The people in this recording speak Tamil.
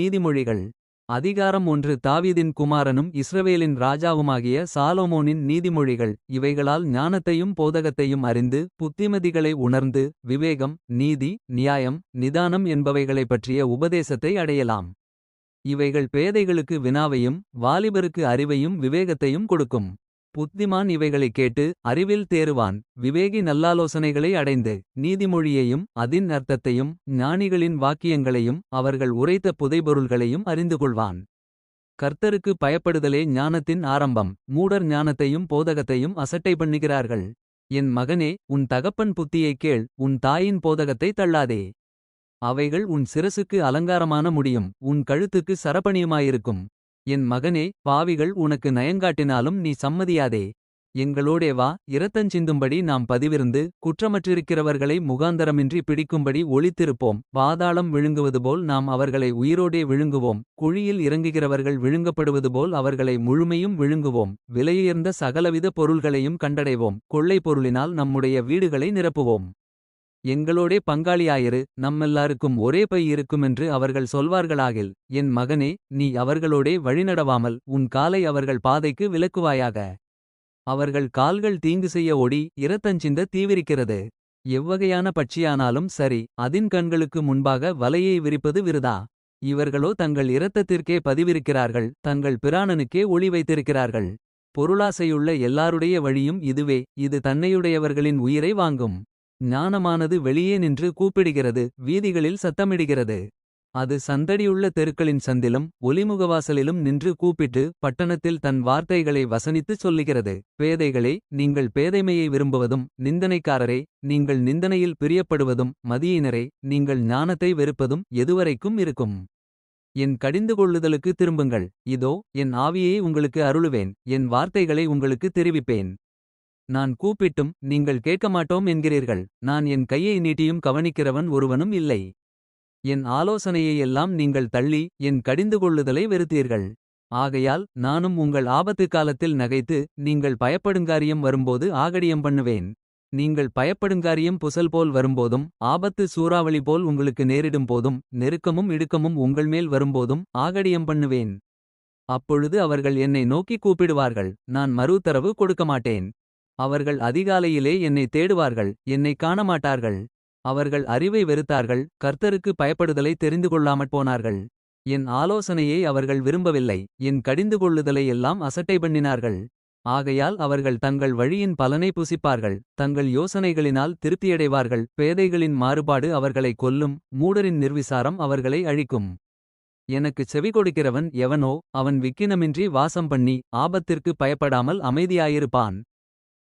நீதிமொழிகள். அதிகாரம் ஒன்று தாவீதின் குமாரனும் இஸ்ரவேலின் ராஜாவுமாகிய சாலோமோனின் நீதிமொழிகள். இவைகளால் ஞானத்தையும் போதகத்தையும் அறிந்து புத்திமதிகளை உணர்ந்து விவேகம் நீதி நியாயம் நிதானம் என்பவைகளைப் பற்றிய உபதேசத்தை அடையலாம். இவைகள் பேதைகளுக்கு வினாவையும் வாலிபருக்கு அறிவையும் விவேகத்தையும் கொடுக்கும். புத்திமான் இவைகளைக் கேட்டு அறிவில் தேறுவான். விவேகி நல்லாலோசனைகளை அடைந்து நீதிமொழியையும் அதின் அர்த்தத்தையும் ஞானிகளின் வாக்கியங்களையும் அவர்கள் உரைத்த புதைபொருள்களையும் அறிந்து கொள்வான். கர்த்தருக்கு பயப்படுதலே ஞானத்தின் ஆரம்பம். மூடர் ஞானத்தையும் போதகத்தையும் அசட்டை பண்ணுகிறார்கள். என் மகனே உன் தகப்பன் புத்தியைக் கேள் உன் தாயின் போதகத்தை தள்ளாதே. அவைகள் உன் சிரசுக்கு அலங்காரமான முடியும். உன் கழுத்துக்கு சரபணியுமாயிருக்கும். என் மகனே பாவிகள் உனக்கு நயங்காட்டினாலும் நீ சம்மதியாதே. எங்களோடே வா இரத்தஞ்சிந்தும்படி நாம் பதிவிருந்து குற்றமற்றிருக்கிறவர்களை முகாந்தரமின்றி பிடிக்கும்படி ஒளித்திருப்போம். பாதாளம் விழுங்குவது போல் நாம் அவர்களை உயிரோடே விழுங்குவோம். குழியில் இறங்குகிறவர்கள் விழுங்கப்படுவது போல் அவர்களை முழுமையும் விழுங்குவோம். விலையுயர்ந்த சகலவித பொருள்களையும் கண்டடைவோம். கொள்ளை பொருளினால் நம்முடைய வீடுகளை நிரப்புவோம். எங்களோடே பங்காளியாயிரு நம்மெல்லாருக்கும் ஒரே பை இருக்குமென்று அவர்கள் சொல்வார்களாகில் என் மகனே நீ அவர்களோடே வழிநடவாமல் உன் காலை அவர்கள் பாதைக்கு விலக்குவாயாக. அவர்கள் கால்கள் தீங்கு செய்ய ஒடி இரத்தஞ்சிந்த தீவிரிக்கிறது. எவ்வகையான பட்சியானாலும் சரி அதின் கண்களுக்கு முன்பாக வலையை விரிப்பது விருதா? இவர்களோ தங்கள் இரத்தத்திற்கே பதிவிருக்கிறார்கள் தங்கள் பிராணனுக்கே ஒளி வைத்திருக்கிறார்கள். பொருளாசையுள்ள எல்லாருடைய வழியும் இதுவே இது தன்னையுடையவர்களின் உயிரை வாங்கும். ஞானமானது வெளியே நின்று கூப்பிடுகிறது வீதிகளில் சத்தமிடுகிறது. அது சந்தடியுள்ள தெருக்களின் சந்திலும் ஒலிமுகவாசலிலும் நின்று கூப்பிட்டு பட்டணத்தில் தன் வார்த்தைகளை வசனித்துச் சொல்லுகிறது. பேதைகளே நீங்கள் பேதைமையை விரும்புவதும் நிந்தனைக்காரரே நீங்கள் நிந்தனையில் பிரியப்படுவதும் மதியினரே நீங்கள் ஞானத்தை வெறுப்பதும் எதுவரைக்கும் இருக்கும். என் கடிந்து கொள்ளுதலுக்கு திரும்புங்கள். இதோ என் ஆவியை உங்களுக்கு அருளுவேன் என் வார்த்தைகளை உங்களுக்கு தெரிவிப்பேன். நான் கூப்பிட்டும் நீங்கள் கேட்க மாட்டோம் என்கிறீர்கள். நான் என் கையை நீட்டியும் கவனிக்கிறவன் ஒருவனும் இல்லை. என் ஆலோசனையை எல்லாம் நீங்கள் தள்ளி என் கடிந்து கொள்ளுதலை வெறுத்தீர்கள். ஆகையால் நானும் உங்கள் ஆபத்து காலத்தில் நகைத்து நீங்கள் பயப்படுங்காரியம் வரும்போது ஆகடியம் பண்ணுவேன். நீங்கள் பயப்படுங்காரியம் புசல் போல் வரும்போதும் ஆபத்து சூறாவளி போல் உங்களுக்கு நேரிடும் போதும் நெருக்கமும் இடுக்கமும் உங்கள் மேல் வரும்போதும் ஆகடியம் பண்ணுவேன். அப்பொழுது அவர்கள் என்னை நோக்கி கூப்பிடுவார்கள். நான் மறுதரவு கொடுக்க மாட்டேன் அவர்கள் அதிகாலையிலே என்னை தேடுவார்கள் என்னை காணமாட்டார்கள். அவர்கள் அறிவை வெறுத்தார்கள் கர்த்தருக்கு பயப்படுதலை தெரிந்து கொள்ளாமற் போனார்கள். என் ஆலோசனையை அவர்கள் விரும்பவில்லை என் கடிந்து கொள்ளுதலை எல்லாம் அசட்டை பண்ணினார்கள். ஆகையால் அவர்கள் தங்கள் வழியின் பலனை புசிப்பார்கள் தங்கள் யோசனைகளினால் திருப்தியடைவார்கள் பேதைகளின் மாறுபாடு அவர்களை கொல்லும் மூடரின் நிர்விசாரம் அவர்களை அழிக்கும். எனக்குச் செவி கொடுக்கிறவன் எவனோ அவன் விக்கினமின்றி வாசம் பண்ணி ஆபத்திற்கு பயப்படாமல் அமைதியாயிருப்பான்.